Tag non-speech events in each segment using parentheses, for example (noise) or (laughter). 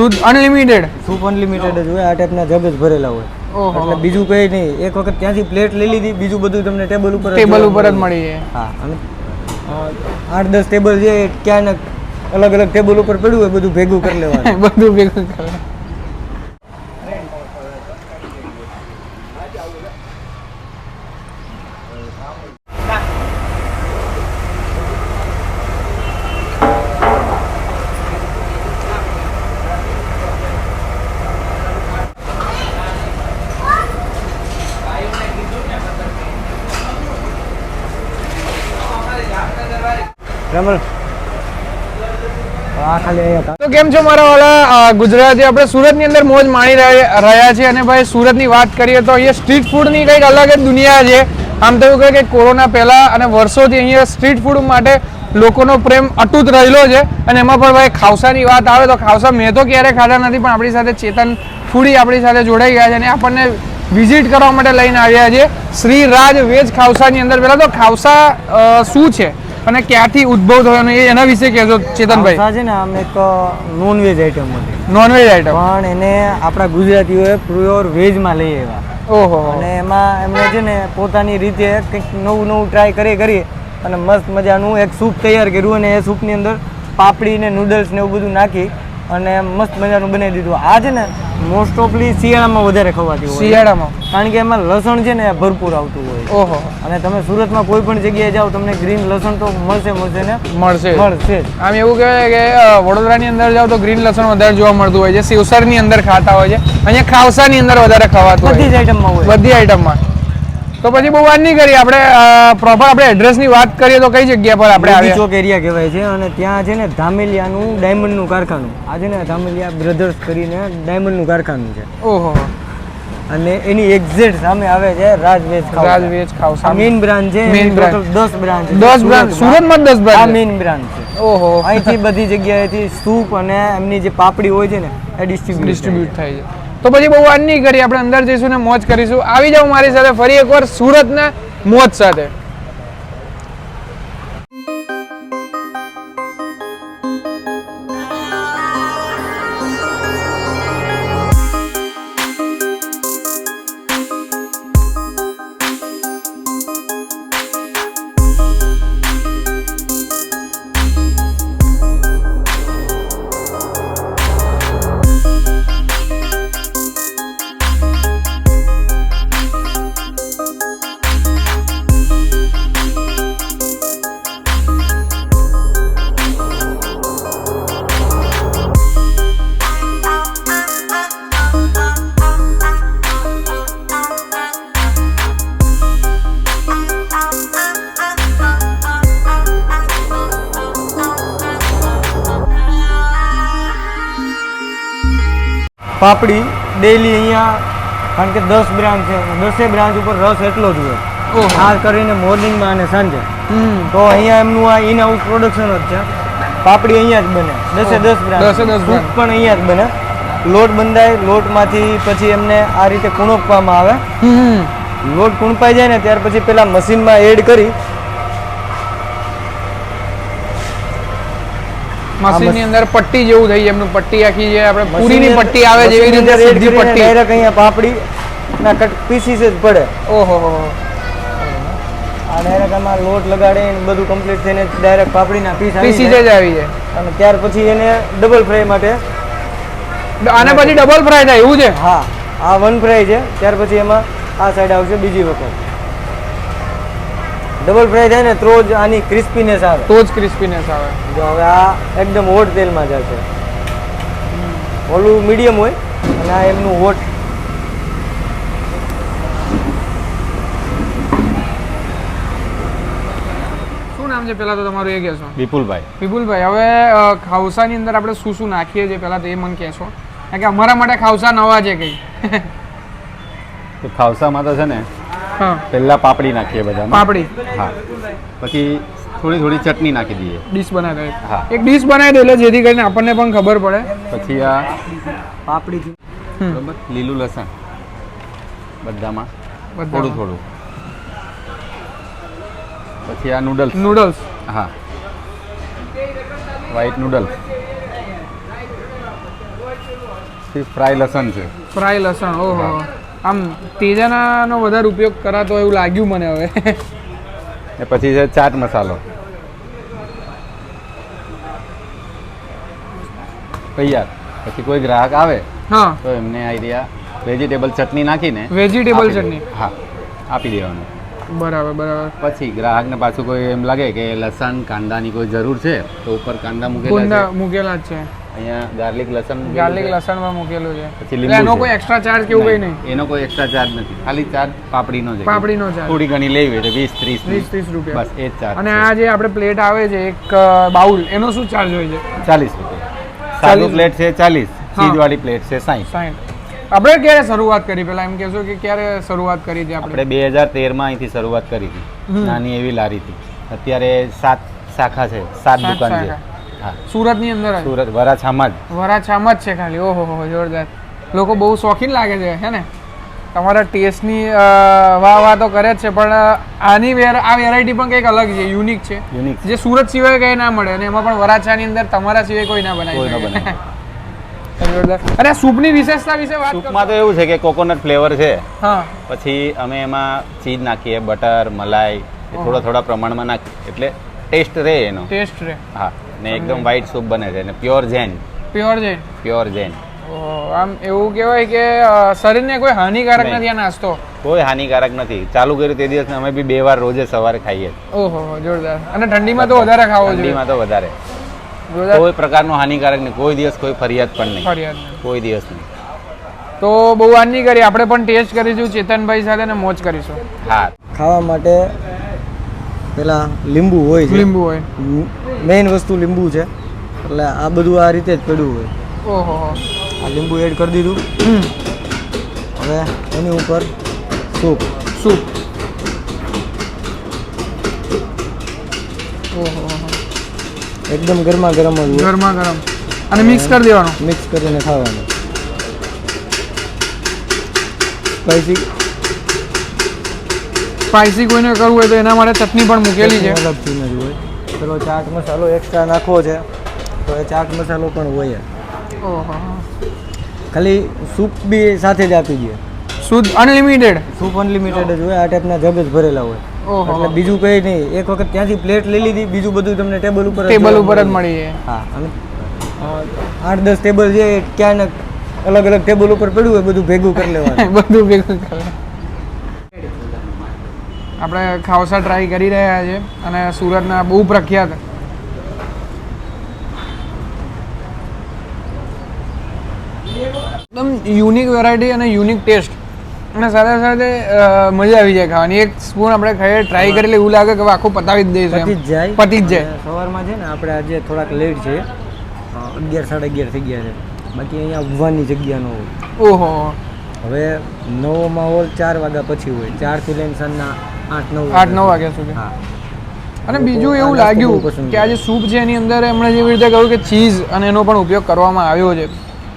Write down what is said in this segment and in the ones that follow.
શુદ્ધ unlimited? Soup unlimited જ હોય આ ટાઈપના જગ જ ભરેલા હોય. એટલે બીજું કંઈ નહીં. એક વખત ત્યાંથી પ્લેટ લઈ લીધી બીજું બધું તમને ટેબલ ઉપર ટેબલ ઉપર જ મળી. જાય. હા અને આઠ દસ ટેબલ છે ક્યાં અલગ અલગ ટેબલ ઉપર પડ્યું હોય બધું ભેગું કરી લેવાનું. (laughs) બધું ભેગું કરે અહીંયા તો કેમ છો મારા વાળા ગુજરાતી આપણે સુરતની અંદર મોજ માણી રહ્યા છીએ અને ભાઈ સુરતની વાત કરીએ તો અહીંયા સ્ટ્રીટ ફૂડની કંઈક અલગ જ દુનિયા છે. આમ તો એવું કહે કે કોરોના પહેલાં અને વર્ષોથી અહીંયા સ્ટ્રીટ ફૂડ માટે લોકોનો પ્રેમ અટૂટ રહેલો છે. અને એમાં પણ ભાઈ ખાવસાની વાત આવે તો ખાવસા મેં તો ક્યારેય ખાધા નથી, પણ આપણી સાથે ચેતન ફૂડી આપણી સાથે જોડાઈ ગયા છે અને આપણને વિઝિટ કરવા માટે લઈને આવ્યા છે. શ્રી રાજ વેજ ખાવસાની અંદર. પહેલાં તો ખાવસા શું છે? અને ક્યાંથી ઉદ્ભવ થયો અને એના વિશે કહેજો ચેતનભાઈ. છે ને આમ એક નોનવેજ આઈટમ હતી. નોનવેજ આઈટમ પણ એને આપણા ગુજરાતીઓએ પ્યોર વેજમાં લઈ આવ્યા. ઓહો. અને એમાં એમને છે ને પોતાની રીતે કંઈક નવું નવું ટ્રાય કરી કરી અને મસ્ત મજાનું એક સૂપ તૈયાર કર્યું અને એ સૂપની અંદર પાપડી ને નૂડલ્સ ને એવું બધું નાખી અને મસ્ત મજાનું બનાવી દીધું. આ છે ને મોસ્ટ ઓફલી શિયાળામાં વધારે ખવાતી હોય. શિયાળામાં. કારણ કે એમાં લસણ છે ને ભરપૂર આવતું હોય. ઓહો. અને તમે સુરતમાં કોઈ પણ જગ્યાએ જાઓ તમને ગ્રીન લસણ તો મળશે મળશે ને? મળશે. મળશે આમ એવું કહેવાય કે વડોદરાની અંદર જાઓ તો ગ્રીન લસણ વધારે જોવા મળતું હોય છે. સિવસરની અંદર ખાતા હોય છે. અહીંયા ખાવસાની અંદર વધારે ખવાતું બધી જ આઈટમમાં હોય. બધી આઈટમમાં તો પછી બહુ વાત નહીં કરીએ આપણે પ્રોપર આપણે એડ્રેસની વાત કરીએ તો કઈ જગ્યા પર આપણે મોદી ચોક એરિયા કહેવાય છે અને ત્યાં છે ને ધામેલિયાનું ડાયમંડનું કારખાનું. આ છે ને ધામેલિયા બ્રધર્સ કરીને ડાયમંડનું કારખાનું છે. ઓહો. અને એની એક્ઝેક્ટ સામે આવે છે રાજવેજ ખાવ રાજવેજ ખાવ સામે. મેઈન બ્રાન્ચ છે main brand branch. Branch 10 branch સુરતમાં. જ દસ આ મેઈન બ્રાન્ચ છે. ઓહો. અહીંથી બધી જગ્યાએથી સૂપ અને એમની જે પાપડી હોય છે ને એ ડિસ્ટ્રીબ્યુટ ડિસ્ટ્રીબ્યુટ થાય છે. તો પછી બહુ વાત નહીં કરી આપણે અંદર જઈશું ને મોજ કરીશું. આવી જાઓ મારી સાથે, ફરી એકવાર સુરતના મોજ સાથે. પાપડી ડેલી અહીંયા કારણ કે દસ બ્રાન્ચ છે. દસે બ્રાન્ચ ઉપર રસ એટલો જ હોય. ખાસ કરીને મોર્નિંગમાં અને સાંજે. તો અહીંયા એમનું આ ઇન હાઉસ પ્રોડક્શન જ છે. પાપડી અહીંયા જ બને. દસે દસ બ્રાન્ચ. દૂધ પણ અહીંયા જ બને. લોટ બંધાય લોટમાંથી પછી એમને આ રીતે કુણપવામાં આવે. લોટ કુણપાઈ જાય ને ત્યાર પછી પેલા મશીનમાં એડ કરી મશીનની અંદર પટ્ટી જેવું થઈ જાય એમનું પટ્ટી આખી જે આપણે પૂરીની પટ્ટી આવે જેવી મશીનની રીતે સીધી પટ્ટી. ડાયરેક્ટ અહીંયા પાપડી ના કટ પીસીસ જ પડે. ઓહો હો. આ ડાયરેક્ટ આમાં લોટ લગાડે બધું કમ્પ્લીટ થઈને ડાયરેક્ટ પાપડીના પીસ પીસીસ પીસી જ આવી જાય. અને ત્યાર પછી એને ડબલ ફ્રાય માટે આને પછી ડબલ ફ્રાય થાય એવું છે? હા આ વન ફ્રાય છે. ત્યાર પછી એમાં આ સાઈડ આવશે બીજી વખત. ડબલ ફ્રાય થાય ને તો જ આની ક્રિસ્પીનેસ આવે. તો જ ક્રિસ્પીનેસ આવે. જો હવે આ એકદમ હોટ તેલમાં જશે. ઓલું મીડિયમ હોય અને આ એમનું હોટ શું નામ છે પહેલા તો તમારું એ કહેશો? વિપુલભાઈ. વિપુલભાઈ હવે ખાવસાની અંદર આપણે શું શું નાખીએ છીએ પહેલા તો એ મને કહેશો. કારણ કે અમારા માટે ખાવસા નવા છે કંઈ. તો ખાવસામાં તો છે ને પહેલાં પાપડી નાખીએ બધામાં. પાપડી. હા. પછી થોડી થોડી ચટણી નાખી દઈએ. ડીશ બનાવી દઈએ. હા. એક ડીશ બનાવી દે એટલે જેથી કરીને આપણને પણ ખબર પડે. પછી આ પાપડી. બરાબર? લીલું લસણ. બધામાં. થોડું થોડું. પછી આ નૂડલ્સ નૂડલ્સ હા. વ્હાઈટ નૂડલ્સ ફ્રાય લસણ છે. ફ્રાય લસણ. ઓહો. આમ તેજાનાનો વધારે ઉપયોગ કરાતો એવું લાગ્યું મને હવે. એ પછી છે ચાટ મસાલો. તૈયાર. પછી કોઈ ગ્રાહક આવે હા. તો એમને આઈડિયા વેજીટેબલ ચટણી નાખીને વેજીટેબલ ચટણી. હા આપી દેવાનું. બરાબર બરાબર. પછી ગ્રાહકને પાછું કોઈ એમ લાગે કે લસણ કાંદાની કોઈ જરૂર છે તો ઉપર કાંદા મૂકેલા મૂકેલા જ છે. અહીંયા ગાર્લિક લસણ ગાર્લિક છે. લસણમાં મૂકેલું છે. પછી લીંબુ એનો કોઈ એક્સ્ટ્રા ચાર્જ કેવું કઈ નહીં એનો કોઈ એક્સ્ટ્રા ચાર્જ નથી. ખાલી ચાર્જ પાપડીનો છે. પાપડીનો ચાર્જ થોડી ઘણી લેવી તો વીસ ત્રીસ વીસ ત્રીસ રૂપિયા. બસ એ જ ચાર્જ અને આ જે આપણે પ્લેટ આવે છે એક બાઉલ એનો શું ચાર્જ હોય છે? ચાલીસ રૂપિયા. ચાલીસ પ્લેટ છે ચાલીસ હા. ચીજવાળી પ્લેટ છે 60 60 આપણે ક્યારે શરૂઆત કરી? પેલા એમ કહેશો કે ક્યારે શરૂઆત કરી હતી આપણે? બે હજાર તેરમાં અહીંથી શરૂઆત કરી હતી. નાની એવી લારી હતી. અત્યારે સાત શાખા છે સાત દુકાન છે. સુરતની અંદર સુરત વરાછામાં જ. વરાછામાં જ છે ખાલી. ઓહો હો જોરદાર. લોકો બહુ શોખીન લાગે છે હે ને? તમારા ટેસ્ટની વાહ વાહ તો કરે જ છે પણ આની વેર આ વેરાયટી પણ કંઈક અલગ છે યુનિક છે. યુનિક જે સુરત સિવાય કંઈ ના મળે અને એમાં પણ વરાછાની અંદર તમારા સિવાય કોઈ ના બનાવી શકે. બનાવે. (laughs) જોરદાર. અને સૂપની વિશેષતા વિશે વાત સૂપમાં તો એવું છે કે કોકોનટ ફ્લેવર છે. હા. પછી અમે એમાં ચીઝ નાખીએ બટર મલાઈ થોડા થોડા પ્રમાણમાં નાખીએ. એટલે ટેસ્ટ રહે એનો. ટેસ્ટ રહે. હા. ને એકદમ વ્હાઈટ સૂપ બને છે અને pure Jain pure Jain pure Jain આમ એવું કહેવાય કે શરીરને કોઈ હાનિકારક નથી આ નાસ્તો. કોઈ હાનિકારક નથી. ચાલુ કર્યું તે દિવસ અમે બી બે વાર રોજે સવારે ખાઈએ. ઓહો જોરદાર. અને ઠંડીમાં તો વધારે ખાવો જોઈએ. ઠંડીમાં તો વધારે. જોરદાર. કોઈ પ્રકારનો હાનિકારક નહીં. કોઈ દિવસ કોઈ ફરિયાદ પણ નહીં. ફરિયાદ નહીં. કોઈ દિવસ નહીં. તો બહુ વાર નહીં કરી. આપણે પણ ટેસ્ટ કરીશું ચેતનભાઈ સાથે ને મોજ કરીશું. હા. ખાવા માટે પેલા લીંબુ હોય લીંબુ હોય. મેઇન વસ્તુ લીંબુ છે. એટલે આ બધું આ રીતે જ પડ્યું હોય. ઓહો. આ લીંબુ એડ કરી દીધું. હવે એની ઉપર સૂપ. સૂપ. ઓહો. એકદમ ગરમા ગરમ જ ગરમા ગરમ. અને મિક્સ કરી દેવાનું. મિક્સ કરીને ખાવાનું. સ્પાઈસી સ્પાઇસી કોઈને કરવું હોય તો એના માટે ચટણી પણ મૂકેલી છે. અલગથી નથી હોય. પેલો ચાટ મસાલો એક્સ્ટ્રા નાખવો છે તો એ ચાટ મસાલો પણ હોય. ઓહો. ખાલી સૂપ બી સાથે જ આપી દે સૂપ અનલિમિટેડ સૂપ અનલિમિટેડ જ હોય આ ટાઈપના જગ જ ભરેલા હોય. એટલે બીજું કંઈ નહીં એક વખત ત્યાંથી પ્લેટ લઈ લીધી બીજું બધું તમને ટેબલ ઉપર ટેબલ ઉપર જ મળી. જાય હા અને આઠ દસ ટેબલ છે ક્યાંક અલગ અલગ ટેબલ ઉપર પડ્યું હોય બધું ભેગું કરી (laughs) લેવાનું. બધું ભેગું કરે આપણે ખાવસા ટ્રાય કરી રહ્યા છે અને સુરતના બહુ પ્રખ્યાત. એકદમ યુનિક વેરાયટી અને યુનિક ટેસ્ટ અને સાથે સાથે મજા આવી જાય ખાવાની. એક સ્પૂન આપણે ખાઈએ ટ્રાય કરી એવું લાગે કે આખું પતાવી જ દઈશું પતી જ જાય. પતી જ જાય. સવારમાં છે ને આપણે આજે થોડાક લેટ છે. અગિયાર સાડા અગિયાર થઈ ગયા છે. બાકી અહીંયા ઉભવાની જગ્યા ન હોય. ઓહો. હવે નવો માહોલ ચાર વાગ્યા પછી હોય. ચારથી લઈને સાંજના આઠ નવ આઠ નવ વાગ્યા સુધી. હા. અને બીજું એવું લાગ્યું કે આ જે સૂપ છે એની અંદર એમણે જેવી રીતે કહ્યું કે ચીઝ અને એનો પણ ઉપયોગ કરવામાં આવ્યો છે.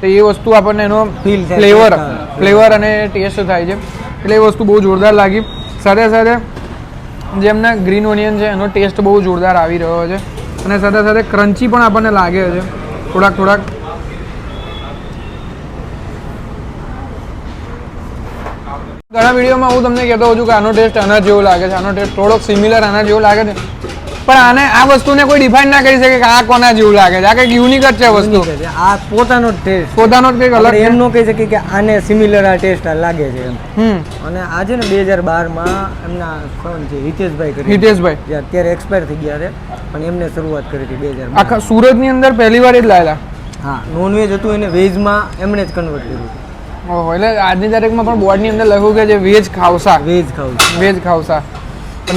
તો એ વસ્તુ આપણને એનો ફ્લેવર ફ્લેવર અને ટેસ્ટ થાય છે. એટલે એ વસ્તુ બહુ જોરદાર લાગી. સાથે સાથે જે એમના ગ્રીન ઓનિયન છે એનો ટેસ્ટ બહુ જોરદાર આવી રહ્યો છે. અને સાથે સાથે ક્રન્ચી પણ આપણને લાગે છે. થોડાક થોડાક ઘણા વિડીયોમાં હું તમને કહેતો હોઉં છું કે આનો ટેસ્ટ આના જેવો લાગે છે આનો ટેસ્ટ થોડોક સિમિલર આના જેવો લાગે છે. પણ આને આ વસ્તુને કોઈ ડિફાઇન ના કરી શકે કે આ કોના જેવું લાગે છે આ કંઈક યુનિક જ છે વસ્તુ. છે. આ પોતાનો ટેસ્ટ પોતાનો કંઈક અલગ એમ ન કહી શકીએ કે આને સિમિલર આ ટેસ્ટ લાગે છે એમ. અને અને આજે ને બે હજાર બારમાં એમના સન છે હિતેશભાઈ કરી. હિતેશભાઈ. જે અત્યારે એક્સપાયર થઈ ગયા છે પણ એમને શરૂઆત કરી હતી બે હજાર આખા સુરતની અંદર પહેલી વાર જ લાયેલા હા નોનવેજ હતું એને વેજમાં એમણે જ કન્વર્ટ કર્યું. ઓહો એટલે આજની તારીખમાં પણ બોર્ડની અંદર લખ્યું કે જે veg khausa. Veg khausa. Veg khausa.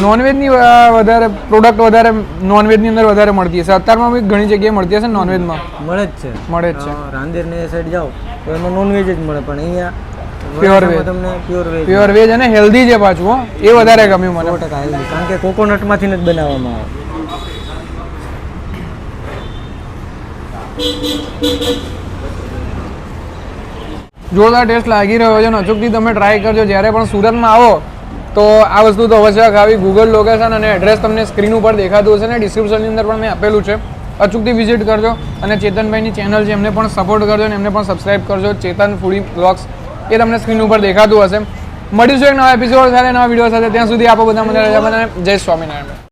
નોનવેજની વધારે પ્રોડક્ટ વધારે નોનવેજની અંદર વધારે મળતી હશે. અત્યારમાં બી ઘણી જગ્યાએ મળતી હશે નોનવેજમાં મળે જ છે. મળે જ છે. રાંદેરને એ સાઈડ જાઓ તો એમાં નોનવેજ જ મળે પણ અહીંયા પ્યોર વેજ તમને પ્યોર વેજ પ્યોર વેજ અને હેલ્ધી છે પાછું હો. એ વધારે ગમ્યું મને. કારણ કે કોકોનટમાંથી જ બનાવવામાં આવે. જોરદાર ટેસ્ટ લાગી રહ્યો છે. અને અચૂકથી તમે ટ્રાય કરજો. જ્યારે પણ સુરતમાં આવો, તો આ વસ્તુ તો અવશ્ય ખાવી. ગૂગલ લોકેશન અને એડ્રેસ તમને સ્ક્રીન ઉપર દેખાતું હશે ને ડિસ્ક્રિપ્શનની અંદર પણ મેં આપેલું છે. અચૂકથી વિઝિટ કરજો અને ચેતનભાઈની ચેનલ છે, એમને પણ સપોર્ટ કરજો અને એમને પણ સબસ્ક્રાઇબ કરજો. ચેતન ફૂડી બ્લોગ્સ એ તમને સ્ક્રીન ઉપર દેખાતું હશે. મળીશું એક નવા એપિસોડ સાથે, નવા વીડિયો સાથે. ત્યાં સુધી આપો બધા મને જય સ્વામિનારાયણ.